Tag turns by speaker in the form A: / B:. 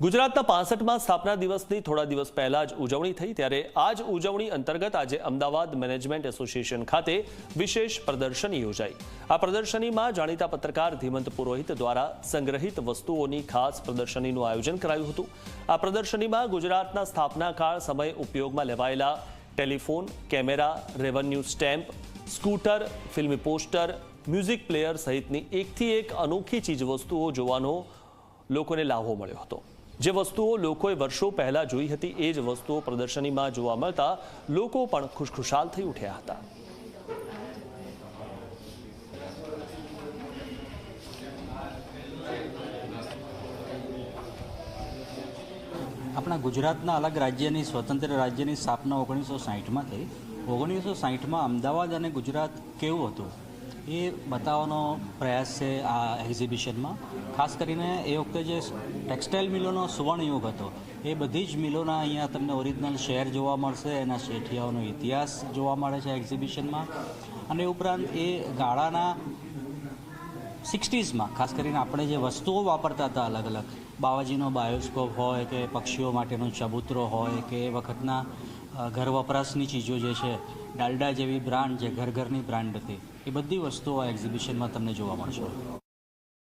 A: ગુજરાતના પાસઠમાં સ્થાપના દિવસની થોડા દિવસ પહેલા જ ઉજવણી થઈ ત્યારે આ જ ઉજવણી અંતર્ગત આજે અમદાવાદ મેનેજમેન્ટ એસોસિએશન ખાતે વિશેષ પ્રદર્શની યોજાઈ. આ પ્રદર્શનીમાં જાણીતા પત્રકાર ધીમંત પુરોહિત દ્વારા સંગ્રહિત વસ્તુઓની ખાસ પ્રદર્શનીનું આયોજન કરાયું હતું. આ પ્રદર્શનીમાં ગુજરાતના સ્થાપના કાળ સમયે ઉપયોગમાં લેવાયેલા telephone, camera, revenue stamp, scooter, ફિલ્મી પોસ્ટર, મ્યુઝિક પ્લેયર સહિતની એકથી એક અનોખી ચીજવસ્તુઓ જોવાનો લોકોને લાભો મળ્યો હતો. જે વસ્તુઓ લોકોએ વર્ષો પહેલા જોઈ હતી, એ જ વસ્તુઓ પ્રદર્શનીમાં જોવા મળતા લોકો પણ ખુશખુશાલ થઈ ઉઠ્યા હતા.
B: આપણા ગુજરાતના અલગ રાજ્યની, સ્વતંત્ર રાજ્યની સ્થાપના ઓગણીસો સાહીઠમાં થઈ. ઓગણીસો સાહીઠમાં અમદાવાદ અને ગુજરાત કેવું હતું? એ બતાવવાનો પ્રયાસ છે આ એક્ઝિબિશનમાં. ખાસ કરીને એ વખતે જે ટેક્સટાઇલ મિલોનો સુવર્ણયુગ હતો, એ બધી જ મિલોના અહીંયા તમને ઓરિજિનલ શેર જોવા મળશે, એના શેઠિયાઓનો ઇતિહાસ જોવા મળે છે એક્ઝિબિશનમાં. અને ઉપરાંત એ ગાળાના સિક્સટીઝમાં, ખાસ કરીને આપણે જે વસ્તુઓ વાપરતા હતા અલગ અલગ બાવાજીનો બાયોસ્કોપ હોય કે પક્ષીઓ માટેનો ચબૂતરો હોય કે એ વખતના ઘર વપરાશની ચીજો જે છે, ડાલડા જેવી બ્રાન્ડ જે ઘર ઘરની બ્રાન્ડ હતી, એ બધી વસ્તુઓ આ એક્ઝિબિશનમાં તમને જોવા મળશે.